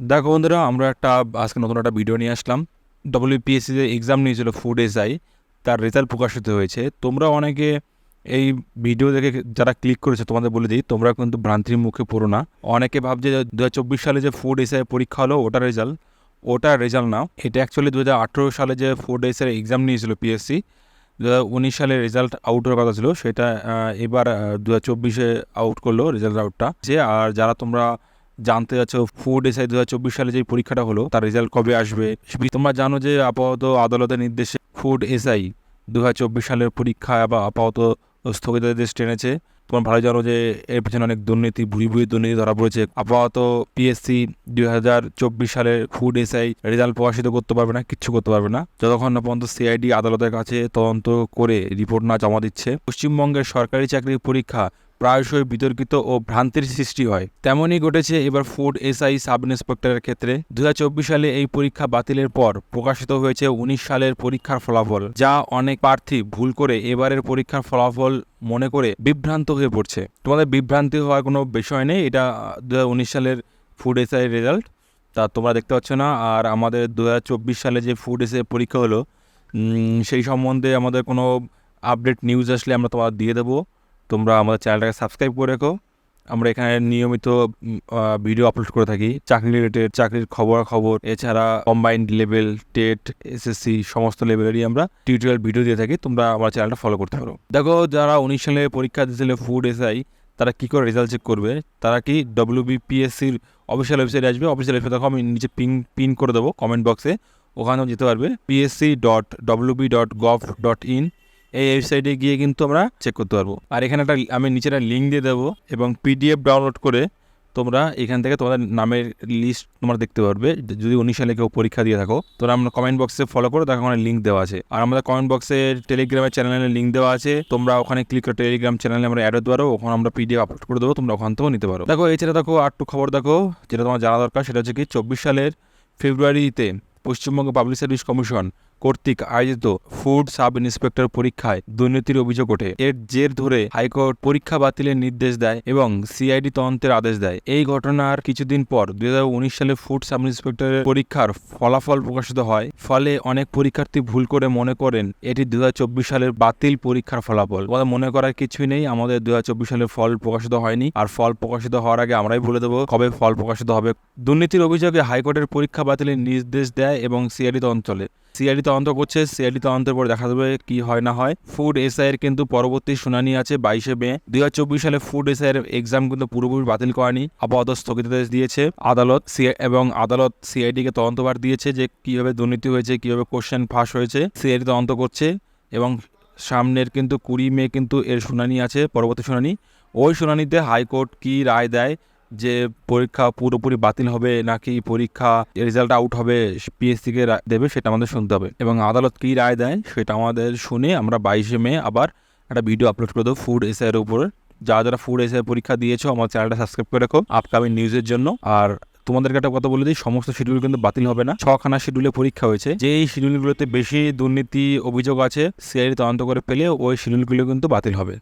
দেখো বন্ধুরা, আমরা একটা, আজকে নতুন একটা ভিডিও নিয়ে আসলাম। ডব্লিউপিএসসি যে এক্সাম নিয়েছিল ফুড এসআই তার রেজাল্ট প্রকাশিত হয়েছে। তোমরা অনেকে এই ভিডিও দেখে যারা ক্লিক করেছে, তোমাদের বলে দিই, তোমরা কিন্তু ভ্রান্তির মুখে পড়ো না। অনেকে ভাবছে চব্বিশ সালে যে ফুড এসআই পরীক্ষা হলো ওটার রেজাল্ট ওটার রেজাল্ট না। এটা অ্যাকচুয়ালি দু হাজার আঠেরো সালে যে ফুড এসআই এক্সাম নিয়েছিল পিএসসি দু উনিশ সালে রেজাল্ট আউট হওয়ার কথা ছিল। সেটা এবার দু হাজার চব্বিশে আউট করল রেজাল্ট আউটটা যে, আর যারা তোমরা জানতে যাচ্ছ ফুড এসআই দু হাজার চব্বিশ সালে যে পরীক্ষাটা হলো, তার রেজাল্ট কবে আসবে? তোমরা জানো যে আপাতত আদালতের নির্দেশে ফুড এসআই দু হাজার চব্বিশ সালের পরীক্ষা বা আপাতত স্থগিতাদেশ টেনেছে। তোমরা ভালো জানো যে এর পেছনে অনেক দুর্নীতি ভুড়ি ভুড়ি দুর্নীতি ধরা পড়েছে। আপাতত পিএসসি দুই হাজার চব্বিশ সালের ফুড এসআই রেজাল্ট প্রকাশিত করতে পারবে না, কিচ্ছু করতে পারবে না। যতক্ষণ না পর্যন্ত সিআইডি আদালতের কাছে তদন্ত করে রিপোর্ট না জমা দিচ্ছে, পশ্চিমবঙ্গের সরকারি চাকরির পরীক্ষা প্রায়শই বিতর্কিত ও ভ্রান্তির সৃষ্টি হয়। তেমনই ঘটেছে এবার ফুড এসআই সাব ইন্সপেক্টরের ক্ষেত্রে। দু হাজার চব্বিশ সালে এই পরীক্ষা বাতিলের পর প্রকাশিত হয়েছে উনিশ সালের পরীক্ষার ফলাফল, যা অনেক প্রার্থী ভুল করে এবারের পরীক্ষার ফলাফল মনে করে বিভ্রান্ত হয়ে পড়ছে। তোমাদের বিভ্রান্তি হওয়ার কোনো বিষয় নেই, এটা দু হাজার উনিশ সালের ফুড এসআই রেজাল্ট তা তোমরা দেখতে পাচ্ছ না। আর আমাদের দু হাজার চব্বিশ সালে যে ফুড এসআই পরীক্ষা হলো সেই সম্বন্ধে আমাদের কোনো আপডেট নিউজ আসলে আমরা তোমাদের দিয়ে দেবো। তোমরা আমাদের চ্যানেলটাকে সাবস্ক্রাইব করে রেখো। আমরা এখানে নিয়মিত ভিডিও আপলোড করে থাকি। চাকরি রিলেটেড চাকরির খবর খবর এছাড়া কম্বাইন্ড লেভেল টেট এসএসসি সমস্ত লেভেলেরই আমরা টিউটোরিয়াল ভিডিও দিয়ে থাকি। তোমরা আমার চ্যানেলটা ফলো করতে পারো। দেখো, যারা উনিশ সালে পরীক্ষা দিয়েছিল ফুড এসআই তারা কী করে রেজাল্ট চেক করবে? তারা কি ডব্লিউবিপিএসসির অফিসিয়াল ওয়েবসাইটে আসবে? অফিসিয়াল ওয়েবসাইট দেখো, আমি নিচে পিন পিন করে দেবো কমেন্ট বক্সে ওখানেও যেতে পারবে PSC dot WB dot gov dot in এই ওয়েবসাইটে গিয়ে কিন্তু আমরা চেক করতে পারব। আর এখানে একটা, আমি নিচে একটা লিঙ্ক দিয়ে দেবো এবং পিডিএফ ডাউনলোড করে তোমরা এখান থেকে তোমাদের নামের লিস্ট তোমরা দেখতে পারবে। যদি উনিশ সালে কেউ পরীক্ষা দিয়ে থাকো, তোমরা আমরা কমেন্ট বক্সে ফলো করো দেখো ওখানে লিঙ্ক দেওয়া আছে। আর আমাদের কমেন্ট বক্সে টেলিগ্রামের চ্যানেলের লিঙ্ক দেওয়া আছে। তোমরা ওখানে ক্লিক করে টেলিগ্রাম চ্যানেলে আমরা অ্যাড হতে পারো, ওখানে আমরা পিডিএফ আপলোড করে দেবো, তোমরা ওখান থেকেও নিতে পারো। দেখো, এছাড়া দেখো আর একটু খবর দেখো, যেটা তোমার জানা দরকার, সেটা হচ্ছে কি চব্বিশ সালের ফেব্রুয়ারিতে পশ্চিমবঙ্গ পাবলিক সার্ভিস কমিশন কর্তৃক আয়োজিত ফুড সাব ইন্সপেক্টর পরীক্ষায় দুর্নীতির অভিযোগ ওঠে। এর জের ধরে হাইকোর্ট পরীক্ষা বাতিলের নির্দেশ দেয় এবং সিআইডি তদন্তের আদেশ দেয়। এই ঘটনার কিছুদিন পর দু হাজার উনিশ সালে ফুড সাব ইন্সপেক্টরের পরীক্ষার ফলাফল প্রকাশিত হয়। ফলে অনেক পরীক্ষার্থী ভুল করে মনে করেন এটি দুই হাজার চব্বিশ সালের বাতিল পরীক্ষার ফলাফল। আমাদের মনে করার কিছুই নেই, আমাদের দু হাজার চব্বিশ সালের ফল প্রকাশিত হয়নি। আর ফল প্রকাশিত হওয়ার আগে আমরাই বলে দেবো কবে ফল প্রকাশিত হবে। দুর্নীতির অভিযোগে হাইকোর্টের পরীক্ষা বাতিলের নির্দেশ দেয় এবং সিআইডি তদন্ত চলে। সিআইডি তদন্ত করছে সিআইডি তদন্তের পর দেখা যাবে কি হয় না হয়। ফুড এসআই এর কিন্তু পরবর্তী শুনানি আছে বাইশে মে। দুই সালে ফুড এসআই এর এক্সাম কিন্তু পুরোপুরি বাতিল করেনি, আপাতত স্থগিতাদেশ দিয়েছে। আদালত এবং আদালত সিআইডি কে তদন্তভার দিয়েছে যে কীভাবে দুর্নীতি হয়েছে, কীভাবে কোশ্চেন ফাঁস হয়েছে। সিআইডি তদন্ত করছে এবং সামনের কিন্তু কুড়ি মে কিন্তু এর শুনানি আছে, পরবর্তী শুনানি। ওই শুনানিতে হাইকোর্ট কি রায় দেয় যে পরীক্ষা পুরোপুরি বাতিল হবে নাকি পরীক্ষা রেজাল্ট আউট হবে পিএসসি কে রা- দেবে সেটা আমাদের শুনতে হবে। এবং আদালত কি রায় দেয় সেটা আমাদের শুনে আমরা বাইশে মে আবার একটা ভিডিও আপলোড করে দেবো ফুড এসআই এর উপরে। যারা যারা ফুড এসআই পরীক্ষা দিয়েছ আমার চ্যানেলটা সাবস্ক্রাইব করে রাখো আপকামিং নিউজের জন্য। আর তোমাদেরকে একটা কথা বলে দিই, সমস্ত শিডিউল কিন্তু বাতিল হবে না। ছখানা শিডিউলে পরীক্ষা হয়েছে। যে শিডিউলগুলোতে বেশি দুর্নীতি অভিযোগ আছে সিআইডি তদন্ত করে পেলে ওই শিডিউলগুলো কিন্তু বাতিল হবে।